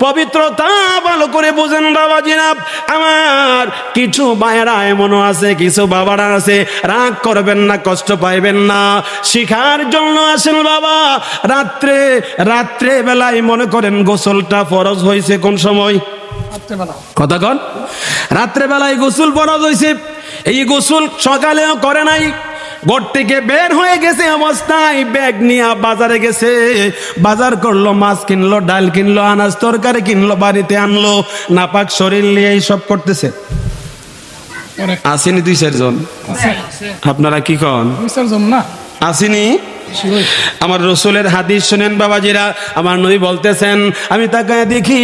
পবিত্রতা ভালো করে বুঝেন বাবাজিরা আমার কিছু বায়েরা এমনও আছে কিছু বাবারা আছে রাগ করবেন না কষ্ট পাইবেন না। শিখার জন্য আসেন বাবা। রাত্রে রাত্রে বেলায় মনে করেন গোসলটা ফরজ হয়েছে কোন সময়? কথা কন। রাত্রে বেলায় গোসল ফরজ হয়েছে। এই গোসল সকালেও করে নাই। ঘর থেকে বের হয়ে গেছে অবস্থায় ব্যাগ নিয়ে বাজারে গেছে। বাজার করল মাছ কিনলো ডাল কিনলো আনাজ তরকারি কিনলো বাড়িতে আনলো নাপাক শরীর নিয়ে সব করতেছে। আসেনি দুই চারজন। আপনারা কি কন? বিসর্জন না? আসেনি? আমার রসুলের হাদিস শুনেন বাবাজিরা, আমার নবী বলতেছেন, আমি তাকে দেখি,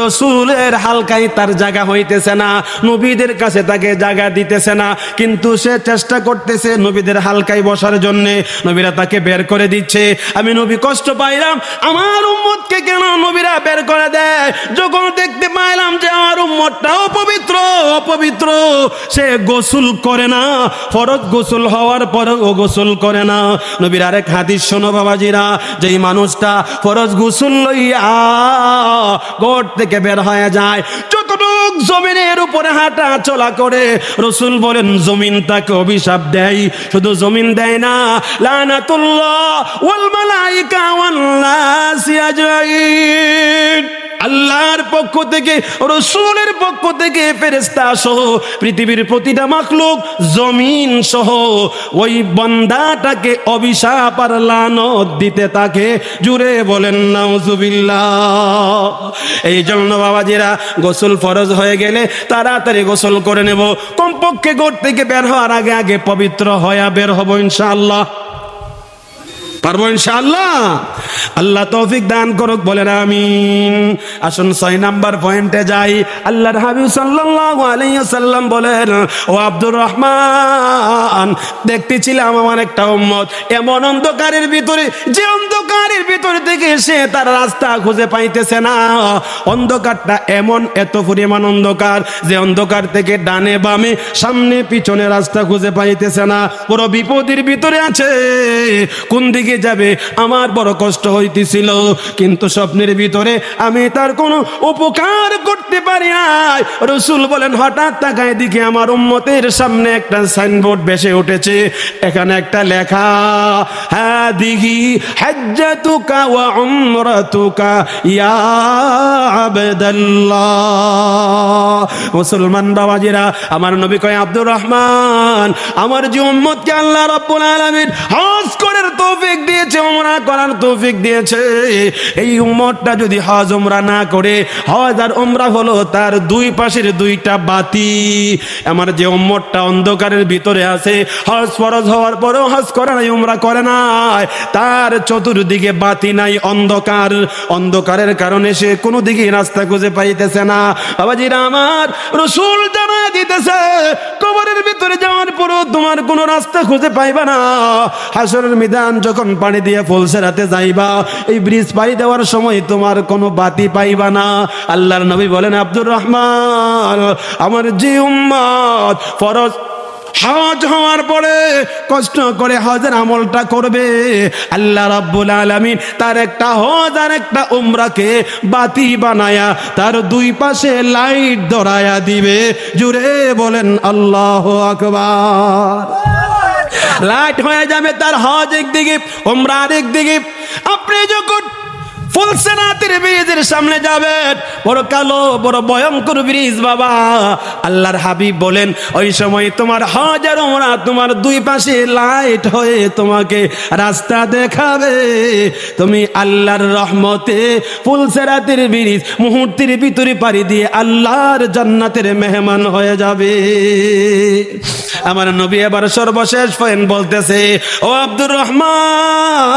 রসুলের হালকাই তার জায়গা হইতেছে না, নবীদের কাছে তাকে জায়গা দিতেছে না, কিন্তু সে চেষ্টা করতেছে নবীদের হালকাই বসার জন্য, নবীরা তাকে বের করে দিচ্ছে। আমি নবী কষ্ট পাইলাম, আমার উম্মতকে কেন নবীরা বের করে দেয়? যখন দেখতে পাইলাম যে আমার উম্মতটা অপবিত্র অপবিত্র, সে গোসল করে না, ফরজ গোসল হওয়ার পরে ও গোসল করে না নবীর আরেক হাদিস শোনো বাবাজিরা, যেই মানুষটা ফরজ গোসল লইয়া গোট থেকে বের হয়ে যায়, যতটুক জমিনের উপরে হাঁটা চলা করে, রসুল বলেন, জমিন তাকে অভিশাপ দেয়, শুধু জমিন দেয় না, লানাতুল্লাহ ওয়াল মালাইকা ওয়ান নাসি আল্লাহর পক্ষ থেকে, রসুলের পক্ষ থেকে ফেরেস্তা সহ পৃথিবীর প্রতিটা মাখলুক, জমিন সহ ওই বন্দাটাকে অভিশাপ আর লানত দিতে তাকে জুড়ে বলেন, নাউজুবিল্লাহ। এই জন্য বাবাজিরা, গোসল ফরজ হয়ে গেলে তাড়াতাড়ি গোসল করে নেব। কমপক্ষে গোট থেকে বের হওয়ার আগে আগে পবিত্র হয়ে বের হব ইনশাআল্লাহ। পারব ইনশাআল্লাহ। আল্লাহ তৌফিক দান করুক, বলেন আমিন। আসুন ছয় নাম্বার পয়েন্টে যাই। আল্লাহর হাবিব সাল্লাল্লাহু আলাইহি সাল্লাম বলেন, ও আব্দুর রহমান, দেখতেছিলাম আমার একটা উম্মত। এমন অন্ধকারের ভিতরে, যে অন্ধকারের ভিতর থেকে সে তার রাস্তা খুঁজে পাইতেছে না। অন্ধকারটা এমন এত পরিমাণ অন্ধকার যে অন্ধকার থেকে ডানে বামে, সামনে পিছনে রাস্তা খুঁজে পাইতেছে না। পুরো বিপদের ভিতরে আছে। কোন দিকে যাবে, আমার বড় কষ্ট হইতেছিল। কিন্তু স্বপ্নের ভিতরে আমি তার কোনো উপকার করতে পারি নাই। রসুল বলেন, হঠাৎ তাকায় দিকে আমার উম্মতের সামনে একটা সাইনবোর্ড বেসে উঠেছে। এখানে একটা লেখা হ্যাঁ দিঘি হাজ্জাতুকা ওয়া উমরাতুকা ইয়া আবদাল্লাহ। মুসলমান বাবাজিরা, আমার নবী কয়, আব্দুর রহমান, আমার যে উম্মতকে আল্লাহ রাব্বুল আলামিন হজ করার তৌফিক দিয়েছে উমরা করার তৌফিক দিয়েছে। এই উম্মতটা যদি হজ উমরা না করে, হজ আর হলো তার দুই পাশের দুইটা বাতি। আমার যে অন্ধকারের ভিতরে আছে, হজ ফরজ হওয়ার পরেও হজ করে নাই, উমরা করে নাই। তার চতুর্দিকে বাতি নাই, অন্ধকার। অন্ধকারের কারণে সে কোনো দিকে রাস্তা খুঁজে পাইতেছে না। আমার, রসুল জানা দিতেছে, কবরের ভিতরে যাওয়ার পরও তোমার কোনো রাস্তা খুঁজে পাইবা না। হাসরের মিদান যখন পানি দিয়ে ফুলসেরাতে যাইবা। এই ব্রিজ পাড়ি দেওয়ার সময় তোমার কোনো বাতি পাইবা না। আল্লাহর নবী বলেন, আব্দুর রহমান, আমার যে উম্মত ফরজ হজ হওয়ার পরে কষ্ট করে হজের আমলটা করবে। আল্লাহ রাব্বুল আলামিন তার একটা হজ আর একটা উমরাকে বাতি বানায়া তার দুই পাশে লাইট ধরায়া দিবে। জুড়ে বলেন, আল্লাহ আকবার। লাইট হয়ে যাবে তার হজ একদিকে উমরা আরেক দিকে আপনি যখন ফুলসেনাতের ব্রিজের সামনে যাবেন বড় কালো, বড় ভয়ঙ্কর ব্রিজ বাবা। আল্লাহর হাবিব বলেন, ওই সময় তোমার হাজার ওমরা তোমার দুই পাশে লাইট হয়ে তোমাকে রাস্তা দেখাবে। তুমি আল্লাহর রহমতে ফুলসেরাতের ব্রিজ মুহূর্তের ভিতরে পাড়ি দিয়ে আল্লাহর জান্নাতের মেহমান হয়ে যাবে। আমার নবী এবার সর্বশেষ পয়েন্ট বলতেছে, ও আব্দুর রহমান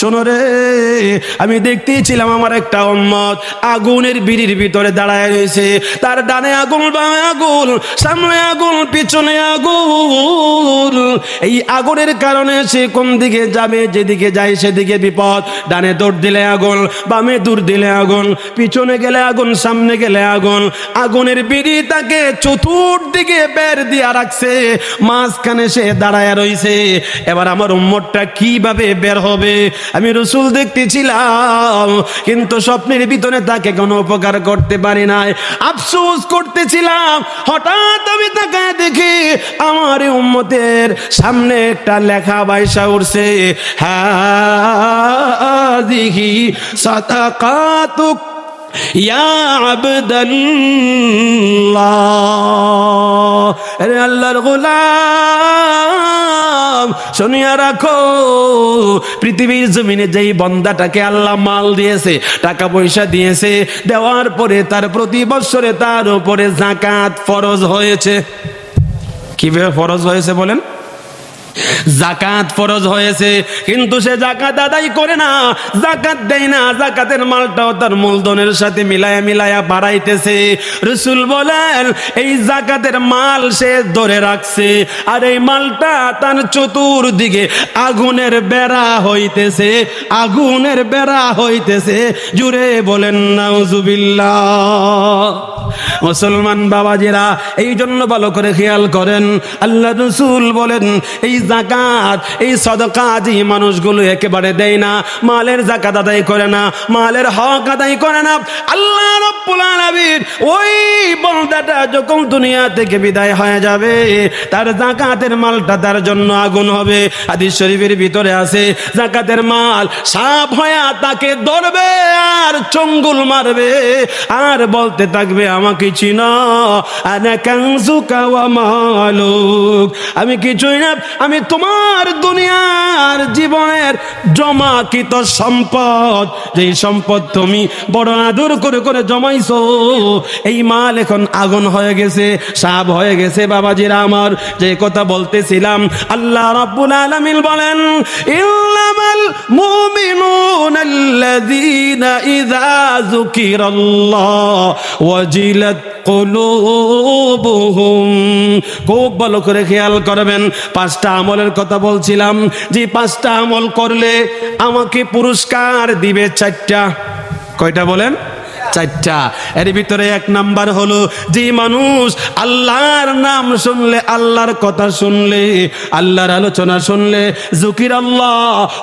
শোনো রে। আমি দেখতেছিলাম আমার একটা উম্মত আগুনের বিড়ির ভিতরে দাঁড়ায় রয়েছে। তার ডানে আগুন, বামে আগুন, সামনে আগুন, পিছনে আগুন। এই আগুনের কারণে সে কোন দিকে যাবে, যেদিকে যায় সেদিকে বিপদ। ডানে দৌড় দিলে আগুন, বামে দূর দিলে আগুন, পিছনে গেলে আগুন, সামনে গেলে আগুন। আগুনের বিড়ি তাকে চতুর্দিকে বের দিয়া রাখছে, মাঝখানে সে দাঁড়ায় রইছে এবার আমার উম্মতটা কীভাবে বের হবে? আমি রসুল রসুল দেখতেছিলাম কিন্তু স্বপ্নের ভিতরে তাকে কোনো উপকার করতে পারি নাই। আফসোস করতেছিলাম, হঠাৎ আমি তাকে দেখি আমার উম্মতের সামনে একটা লেখা বাইসা উঠছে হ্যাঁ দেখি সাতাকাতুক ইয়া আবদাল্লাহ। আল্লাহর গোলাম, শুনিয়া রাখো, পৃথিবীর জমিনে যেই বন্দাটাকে আল্লাহ মাল দিয়েছে টাকা পয়সা দিয়েছে, দেওয়ার পরে তার প্রতি বৎসরে তার উপরে জাকাত ফরজ হয়েছে। কীভাবে ফরজ হয়েছে বলেন? জাকাত ফরজ হয়েছে, কিন্তু সে জাকাত আদায় করে না। জাকাত দেয় না, জাকাতের মালটাও তার মূলধনের সাথে মিলায়া মিলায়া বাড়াইতেছে। রসুল বলেন, এই জাকাতের মাল সে ধরে রাখছে, আর এই মালটা তার চতুর্দিকে আগুনের বেড়া হইতেছে, আগুনের বেড়া হইতেছে। জুড়ে বলেন, নাউজুবিল্লাহ। মুসলমান বাবাজিরা এই জন্য ভালো করে খেয়াল করেন। আল্লাহ রসুল বলেন, এই জাকাত। এই সদকা যে মানুষগুলো একেবারে দেয় না। মালের জাকাত আদায় করে না। মালের হক আদায় করে না। আল্লাহ রব্বুল ওই বন্দাটা যখন দুনিয়া থেকে বিদায় হয়ে যাবে, তার জাকাতের মালটা তার জন্য আগুন হবে। হাদিস শরীফের ভিতরে আছে, জাকাতের মাল সাপ হয়া তাকে ধরবে আর চঙ্গুল মারবে, আর বলতে থাকবে, আমাকে চিনা মালুক। আমি কিছুই না, আমি তোমার দুনিয়ার জীবনের জমাকৃত সম্পদ। যেই সম্পদ তুমি বড় আদর করে করে জমাইছো এই মাল এখন আগুন হয়ে গেছে, সাপ হয়ে গেছে, বাবাজিরা আমার। যে কথা বলতেছিলাম, আল্লাহ রাব্বুল আলামিন বলেন ইল্লামাল মুমিনুনা আল্লাযীনা ইযা যুকিরাল্লাহ ওয়াজিলাত কুলুবুহুম। খুব ভালো করে খেয়াল করবেন, পাঁচটা আমলের কথা বলছিলাম। যে পাঁচটা আমল করলে আমাকে পুরস্কার দিবে চারটা। কয়টা বলেন? চারটা। এর ভিতরে এক নাম্বার হলো, যে মানুষ আল্লাহর নাম শুনলে, আল্লাহর কথা শুনলে, আল্লাহর আলোচনা শুনলে, জুকির আল্লাহ,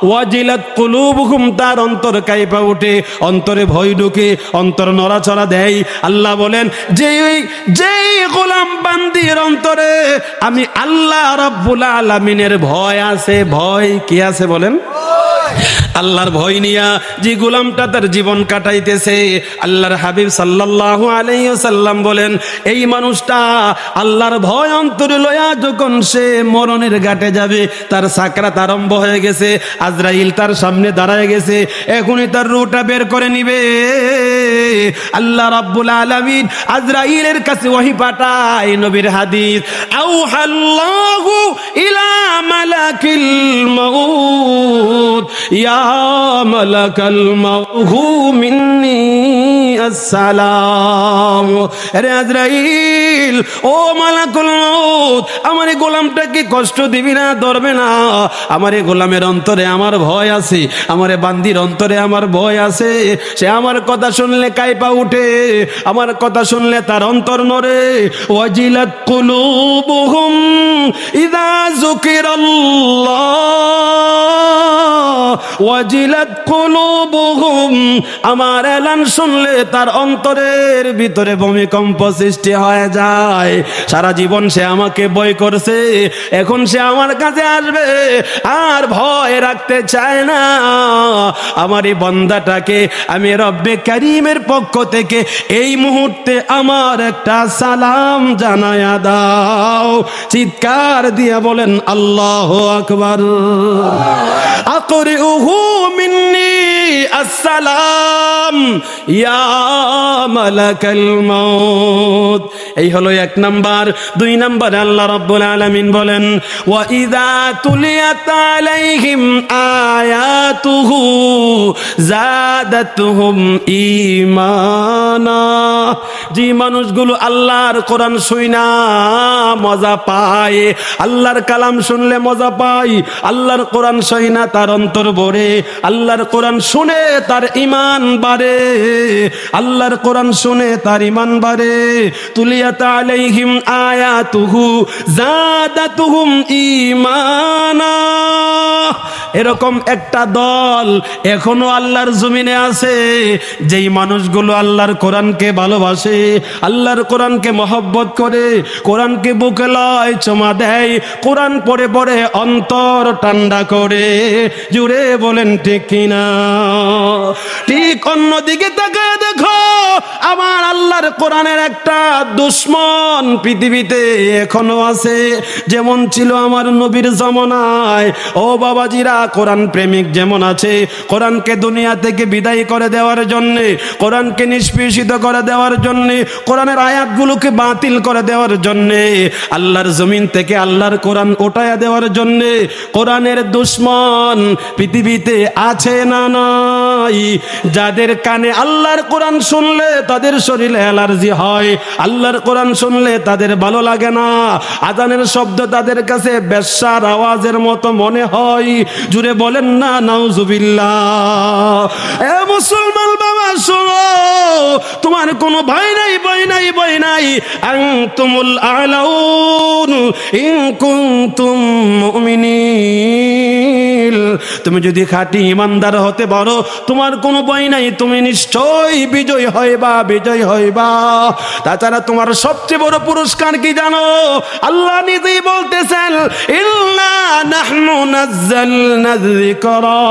ওয়াজিলাত কুলুবুহুম তার অন্তর কাইপা উঠে, অন্তরে ভয় ঢুকে, অন্তর নড়াচড়া দেয়। আল্লাহ বলেন যে যেই যেই গোলাম বান্দির অন্তরে আমি আল্লাহ রাব্বুল আলামিনের ভয় আছে, ভয় কি আছে বলেন? আল্লাহর ভয় নিয়া যে গোলামটা তার জীবন কাটাইতেছে, আল্লাহর হাবিব সাল্লাল্লাহু আলাইহি সাল্লাম বলেন, এই মানুষটা আল্লাহর ভয় অন্তরে লয়া যখন সে মরণের ঘাটে যাবে, তার সাকরাত আরম্ভ হয়ে গেছে, আজরাইল তার সামনে দাঁড়ায় গেছে, এখনই তার রুটা বের করে নিবে। আল্লাহ রাব্বুল আলামিন আজরাইলের কাছে ওহি পাঠায় নবীর হাদিস, আউহাল্লাহু ইলা মালাকিল মাউত, ইয়া মালাকাল মাউহু মিন্নি আসসালাম আরে আজরাইল, ও মালাকুল মাউত, আমার এই গোলামটাকে কষ্ট দিবি না, ধরবে না? আমার এই গোলামের অন্তরে আমার ভয় আছে, আমার বান্দির অন্তরে আমার ভয় আছে। সে আমার কথা শুনলে কাইপা উঠে, আমার কথা শুনলে তার অন্তর নড়ে। ওয়াজিলাত কুলুবুহুম ইদা যুকিরাল্লাহ। ওয়াজিলাত কুলুবুহুম, আমার এলান শুনলে তার অন্তরের ভিতরে ভূমিকম্প সৃষ্টি হয়ে যায়। সারা জীবন সে আমাকে বই করছে এখন সে আমার কাছে আসবে আর ভয় রাখতে চায় না। আমার এই বন্দাটাকে আমি রব্বে করিমের পক্ষ থেকে এই মুহূর্তে আমার একটা সালাম জানায়া দাও। চিৎকার দিয়ে বলেন আল্লাহ আকবার। আকরে উহু মিন্নি আসসালাম, ইয়া মালাকাল মাউত। এই হলো এক নাম্বার। দুই নাম্বার, আল্লাহ রাব্বুল আলামিন বলেন, ওয়া ইযা তুলিয়াত আলাইহিম আয়াতুহু জাদাতুহুম ঈমানা। যে মানুষগুলো আল্লাহর কোরআন শুইনা মজা পায়। আল্লাহর কালাম শুনলে মজা পায়। আল্লাহর কোরআন শুইনা তার অন্তর ভরে। আল্লাহর কোরআন শুনে তার ইমান বাড়ে। আল্লাহর কোরআন শুনে তার ইমান বাড়ে। তুলিয়াত আলাইহিম আয়াতুহু জাদাতুহুম ঈমানা। এরকম একটা দল এখনও আল্লাহর জমিনে আছে, যেই মানুষগুলো আল্লাহর কোরআনকে ভালোবাসে, আল্লাহর কোরআনকে মহব্বত করে, কোরআনকে বুকে লয়, চমা দেয়, কোরআন পড়ে পড়ে অন্তর ঠান্ডা করে। জুড়ে বলেন ঠিক কিনা? ঠিক অন্যদিকে তাকায় দেখো, আমার আল্লাহর কোরআনের একটা দুশ্মন পৃথিবীতে এখনও আছে, যেমন ছিল আমার নবীর জমানায়। ও বাবাজিরা, কোরআন প্রেমিক যেমন আছে, কোরআনকে দুনিয়া থেকে বিদায় করে দেওয়ার জন্য, কোরআনকে নিষ্পেষিত করে দেওয়ার জন্য, কোরআনের আয়াতগুলোকে বাতিল করে দেওয়ার জন্য, আল্লাহর জমিন থেকে আল্লাহর কোরআন ওটায়া দেওয়ার জন্য, কোরআনের দুশ্মন পৃথিবীতে আছে না না নাই যাদের কানে আল্লাহর কোরআন শুনলে তাদের শরীরে অ্যালার্জি হয়। আল্লাহর কোরআন শুনলে তাদের ভালো লাগে না। আজানের শব্দ তাদের কাছে বেশ্যার আওয়াজের মতো মনে হয়। জুড়ে বলেন না, নাউজুবিল্লাহ। এ মুসলমান বাবা, শোনো, তোমার কোনো ভয় নাই ভয় নাই ভয় নাই। আনতুমুল আলাউন ইন কুনতুম তুমি যদি খাঁটি ইমানদার হতে পারো তোমার কোনো ভয় নাই, তুমি নিশ্চয়ই বিজয় হইবা বিজয় হইবা। তাছাড়া তোমার সবচেয়ে বড় পুরস্কার কি জানো? আল্লাহ নিজেই বলতেছেন, ইল্লা নাহনু নাজ্জালনা যিকরা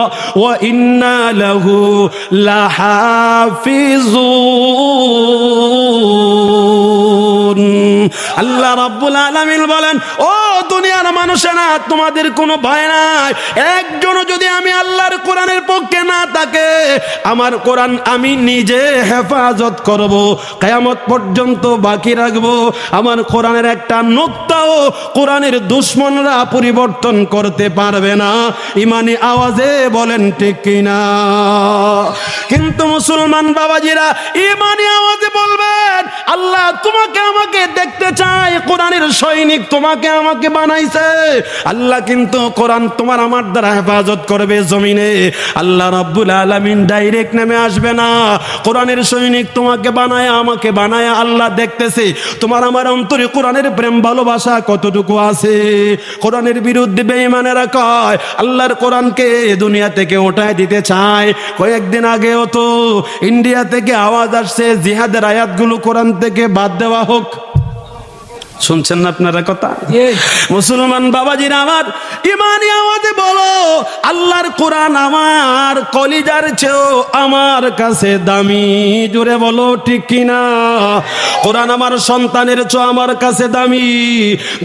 ওয়া ইন্না লাহু লাহাফিজুন। আল্লাহ রাব্বুল আলামিন বলেন, ও দুনিয়ার মানুষেরা তোমাদের কোনো ভয় নাই। একজনও যদি আমি আল্লাহর কোরআনের পক্ষে না থাকে, আমার কোরআন আমি নিজে হেফাজত করব, কেয়ামত পর্যন্ত বাকি রাখব। আমার কোরআনের একটা নোক্তাও কোরআনের দুশ্মনরা পরিবর্তন করতে পারবে না। ইমানি আওয়াজে বলেন ঠিক কিনা। কিন্তু মুসলমান বাবাজিরা, ইমানি আওয়াজে বলবেন আল্লাহ তোমাকে আমাকে দেখতে চাই কোরআনের সৈনিক তোমাকে আমাকে বানাইছে। আল্লাহ কিন্তু কোরআন তোমার আমার দ্বারা হেফাজত করবে জমিনে। আল্লাহ রাব্বুল আলামিন ডাইরেক্ট নেমে আসবে না। কোরআনের সৈনিক তোমাকে বানায়, আমাকে বানায়, আল্লাহ দেখতেছে। তোমার আমার অন্তরে কোরআনের প্রেম ভালোবাসা কতটুকু আছে? কোরআনের বিরুদ্ধে বেঈমানেরা কয়, আল্লাহর কোরআনকে দুনিয়া থেকে ওঠায় দিতে চায়। কয়েকদিন আগেও তো ইন্ডিয়া থেকে আওয়াজ আসছে, জিহাদের আয়াতগুলো কোরআন থেকে বাদ দেওয়া হোক। শুনছেন না আপনারা কথা? মুসলমান বাবাজির আমার ইমানি আওয়াজে বলো আল্লাহর কোরআন আমার কলিজার চেয়েও আমার কাছে দামি। জোরে বলো ঠিক কিনা? কোরআন আমার সন্তানের চেয়েও আমার কাছে দামি।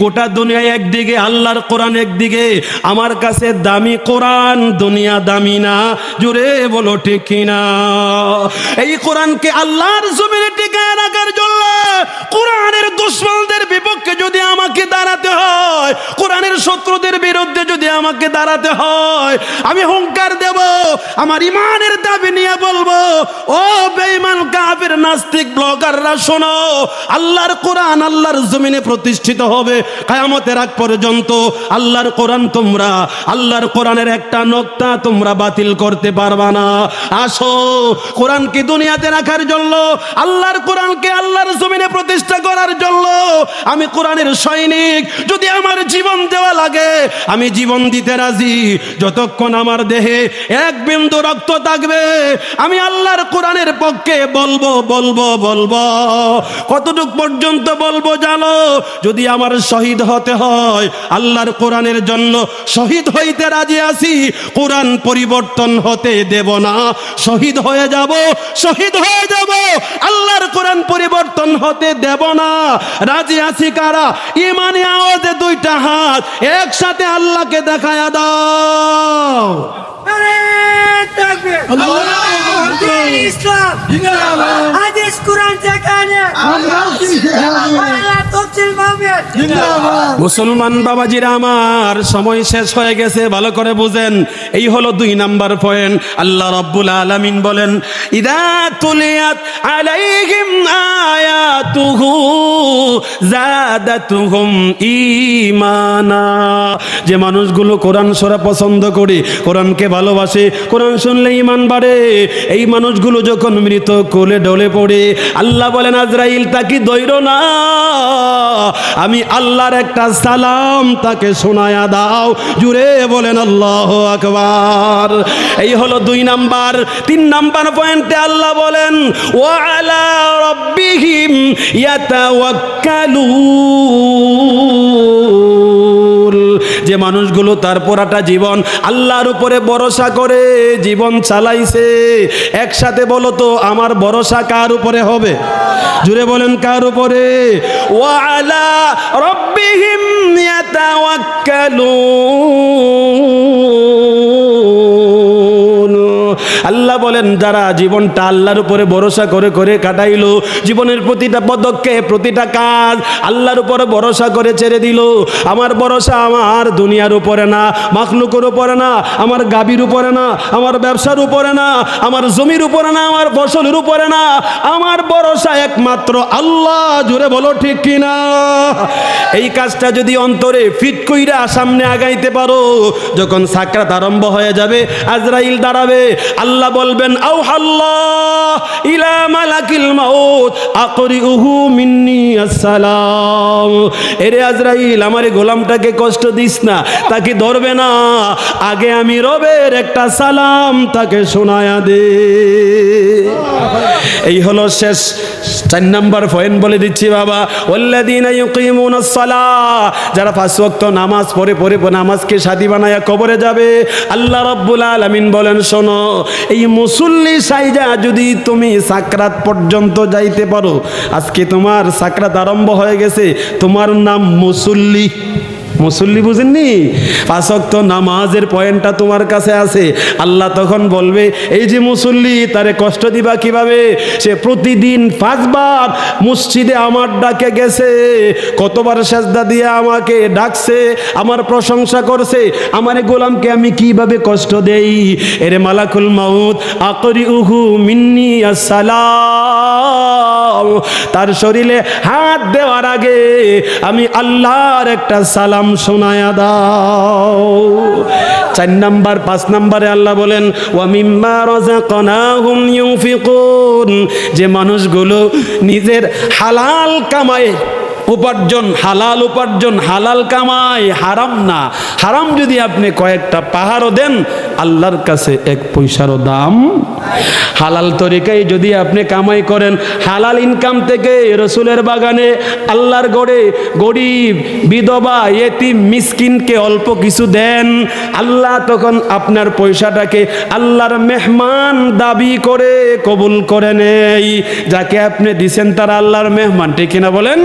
গোটা দুনিয়ায় একদিকে আল্লাহর কোরআন একদিকে। আমার কাছে দামি কোরআন দুনিয়া দামি না। জোরে বলো ঠিক কিনা? এই কোরআনকে আল্লাহর জমিনে টিকায় রাখার জন্য কোরআনের দুশ্মনদের বিপক্ষে যদি আমাকে দাঁড়াতে হয়, কোরআনের শত্রুদের বিরুদ্ধে যদি আমাকে দাঁড়াতে হয়, আমি হুঙ্কার দেব, আমার ইমানের দাবি নিয়ে বলব, ও বেঈমান কাফের, নাস্তিক ব্লগাররা, শোনো, আল্লাহর কোরআন আল্লাহর জমিনে প্রতিষ্ঠিত হবে কায়ামতের আগ পর্যন্ত। আল্লাহর কোরআন তোমরা, আল্লাহর কোরআনের একটা নোক্তা তোমরা বাতিল করতে পারবা না। আসো, কোরআনকে দুনিয়াতে রাখার জন্য, আল্লাহর কোরআনকে আল্লাহর জমিনে প্রতিষ্ঠা করার জন্য আমি কোরআনের সৈনিক। যদি আমার জীবন দেওয়া লাগে, আমি জীবন দিতে রাজি। যতক্ষণ আমার দেহে এক বিন্দু রক্ত থাকবে, আমি আল্লাহর কোরআনের পক্ষে বলব বলব বলব। কতটুক পর্যন্ত বলব জানো? যদি আমার শহীদ হতে হয়, আল্লাহর কোরআনের জন্য শহীদ হইতে রাজি আছি, কোরআন পরিবর্তন হতে দেব না। শহীদ হয়ে যাব, শহীদ হয়ে যাব, আল্লাহর কোরআন পরিবর্তন হতে দেব না। রাজি আছি কারা? ইমানি আওয়াজে দুইটা হাত একসাথে আল্লাহকে দেখায়া দাও। হাদিস কোরআন মুসলমান বাবাজিরা আমার সময় শেষ হয়ে গেছে ভালো করে বুঝেন। এই হলো দুই নাম্বার পয়েন্ট আল্লাহ রব্বুল আলামিন বলেন ইদা তুলিয়াত আলাইহিম আয়াতুহু জাদাতুহুম ঈমানা। যে মানুষগুলো কোরআন সরা পছন্দ করে, কোরআনকে ভালোবাসে, কোরআন শুনলে ঈমান বাড়ে। এই মানুষগুলো যখন মৃত কোলে ডলে পড়ে, আল্লাহ বলেন, আজরাইল তাকে দৈর না? আমি আল্লাহর একটা সালাম তাকে শোনায়া দাও। জুড়ে বলেন, আল্লাহ আকবার। এই হলো দুই নাম্বার। তিন নাম্বার পয়েন্টে আল্লাহ বলেন ওয়ালা রব্বিহিম ইয়াতাওয়াক্কালুন যে মানুষগুলো তার পুরাটা জীবন আল্লাহর উপরে ভরসা করে জীবন চালাইছে। একসাথে বলো তো, আমার ভরসা কার উপরে হবে? জুড়ে বলেন, কার উপরে? ওয়ালা আল্লাহ বলেন, যারা জীবনটা আল্লাহর উপরে ভরসা করে করে কাটাইলো, জীবনের প্রতিটা পদক্ষেপ, প্রতিটা কাজ আল্লাহর উপরে ভরসা করে ছেড়ে দিল। আমার ভরসা আমার দুনিয়ার উপরে না, মাখলুকের উপরে না, আমার গাবির উপরে না, আমার ব্যবসার উপরে না, আমার জমির উপরে না, আমার ফসলের উপরে না। আমার ভরসা একমাত্র আল্লাহ জুড়ে বলো ঠিক কিনা? এই কাজটা যদি অন্তরে ফিট কইরা সামনে আগাইতে পারো, যখন সাকরাত আরম্ভ হয়ে যাবে, আজরাইল দাঁড়াবে আল্লাহ বলবেন আমার গোলামটাকে কষ্ট দিস না, তাকে ধরবে না। আগে আমি রবের একটা সালাম তাকে শোনায়া দে। এই হলো শেষ, চার নাম্বার পয়েন্ট বলে দিচ্ছি বাবা। যারা পাঁচ ওয়াক্ত নামাজ পড়ে পড়ে নামাজকে সাথী বানায়া কবরে যাবে। আল্লাহ রাব্বুল আলামিন বলেন, শোনো এই মুসল্লি সাইজা যদি তুমি সাকরাত পর্যন্ত যাইতে পারো, আজকে তোমার সাকরাত আরম্ভ হয়ে গেছে, তোমার নাম মুসল্লি। মুসল্লি বুঝেননি? পাঁচক্ত নামাজের পয়েন্টটা তোমার কাছে আছে। আল্লাহ তখন বলবে, এই যে মুসল্লি, তারে কষ্ট দিবা কীভাবে? সে প্রতিদিন পাঁচবার মসজিদে আমার ডাকে গেছে, কতবার সাজদা দিয়ে আমাকে ডাকছে, আমার প্রশংসা করছে। আমার গোলামকে আমি কীভাবে কষ্ট দেই? এরে মালাকুল মাউত আকরি উহু মিন্নি আসসালাম। তার শরীরে হাত দেওয়ার আগে আমি আল্লাহর একটা সালাম শোনায়া দাও। চার নাম্বার, পাঁচ নাম্বারে আল্লাহ বলেন, ওয়া মিম্মা রাযাকনাহুম ইউফিকুন যে মানুষগুলো নিজের হালাল কামায় উপার্জন হালাল উপার্জন, হালাল কামাই, হারাম না। হারাম যদি আপনি কয়েকটা পাহাড়ও দেন, আল্লাহর কাছে এক পয়সারও দাম হালাল তরিকায় যদি আপনি কামাই করেন, হালাল ইনকাম থেকে রসুলের বাগানে, আল্লাহর গড়ে গরিব, বিধবা, এতিম, মিসকিনকে অল্প কিছু দেন, আল্লাহ তখন আপনার পয়সাটাকে আল্লাহর মেহমান দাবি করে কবুল করে নেই যাকে আপনি দিছেন তার আল্লাহর মেহমান, ঠিক কিনা বলেন?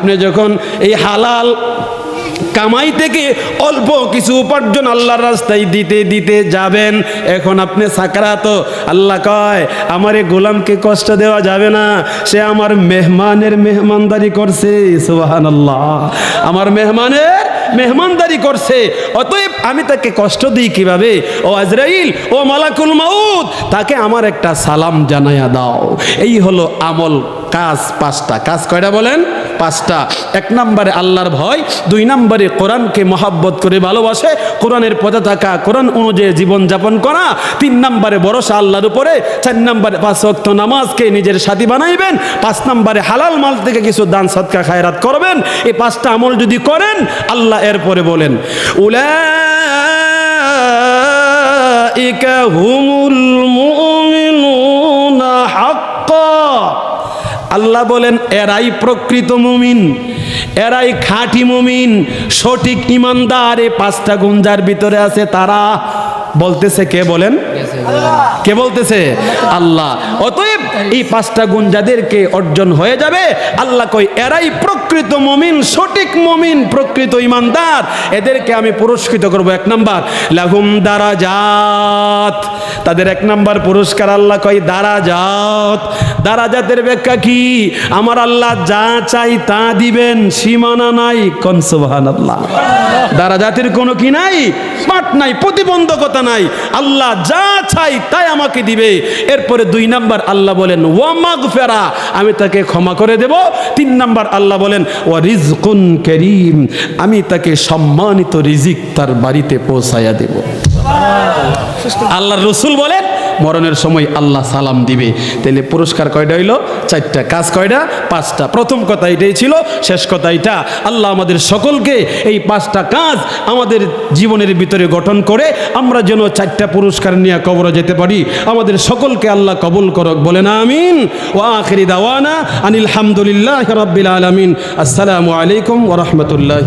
আপনি যখন এই হালাল কামাই থেকে অল্প কিছু উপার্জন আল্লাহর রাস্তায় দিতে দিতে যাবেন, এখন আপনি সাকরাত। আল্লাহ কয়, আমার এই গোলামকে কষ্ট দেওয়া যাবে না। সে আমার মেহমানের মেহমানদারি করছে সুবাহান আল্লাহ আমার মেহমানের মেহমানদারি করছে। অতএব আমি তাকে কষ্ট দিই কীভাবে? ও আজরাইল, ও মালাকুল মাউদ তাকে আমার একটা সালাম জানাইয়া দাও। এই হলো আমল কাজ পাঁচটা। কাজ কয়টা বলেন? পাঁচটা। এক নম্বরে আল্লাহর ভয়, দুই নম্বরে কোরআনকে মহাব্বত করে ভালোবাসে, কোরআনের পদে থাকা, কোরআন অনুযায়ী জীবনযাপন করা। তিন নম্বরে ভরসা আল্লাহর উপরে, চার নম্বরে পাঁচ ওয়াক্ত নামাজকে নিজের সাথী বানাইবেন, পাঁচ নম্বরে হালাল মাল থেকে কিছু দান সৎকা খায়রাত করবেন। এই পাঁচটা আমল যদি করেন, আল্লাহ এরপরে বলেন উলা হুমুল মুমিনুনা। আল্লাহ বলেন, এরাই প্রকৃত মুমিন, এরাই খাঁটি মুমিন, সঠিক ইমানদার। এই পাঁচটা গুঞ্জার ভিতরে আছে তারা বলতেছে কে বলেন? কে বলতেছে? আল্লাহ। অতএব এই পাঁচটা গুণ যাদেরকে অর্জন হয়ে যাবে, আল্লাহ কই এরাই প্রকৃত মমিন, সঠিক মমিন, প্রকৃত ইমানদার। এদেরকে আমি পুরস্কৃত করব। এক নাম্বার, লাহুম দারাজাত। তাদের এক নাম্বার পুরস্কার আল্লাহ কই দারাজাত। দারাজাতের ব্যাখ্যা কি? আমার আল্লাহ যা চাই তা দিবেন, সীমানা নাই, কন সুবহানাল্লাহ। দারাজাতের কোনো কি নাই? পাট নাই, প্রতিবন্ধকতা নাই আল্লাহ যা চাই তাই আমাকে দিবে। এরপরে দুই নাম্বার আল্লাহ বলেন ওয়ামাগ ফেরা আমি তাকে ক্ষমা করে দেব। তিন নাম্বার আল্লাহ বলেন ও রিজকুন করিম আমি তাকে সম্মানিত রিজিক তার বাড়িতে পৌঁছায়া দেব। আল্লাহ রসুল বলেন মরণের সময় আল্লাহ সালাম দিবে। তাহলে পুরস্কার কয়টা হইল? চারটা। কাজ কয়টা? পাঁচটা। প্রথম কথা এটাই ছিল, শেষ কথা এটা। আল্লাহ আমাদের সকলকে এই পাঁচটা কাজ আমাদের জীবনের ভিতরে গঠন করে, আমরা যেন চারটা পুরস্কার নিয়ে কবরে যেতে পারি। আমাদের সকলকে আল্লাহ কবুল করক। বলেন আমিন। ও আখিরি দাওয়ানা আনিল হামদুলিল্লাহ রব্বিল আলমিন। আসসালামু আলাইকুম ওরহমতুল্লাহ